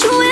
you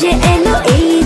যে এলো এই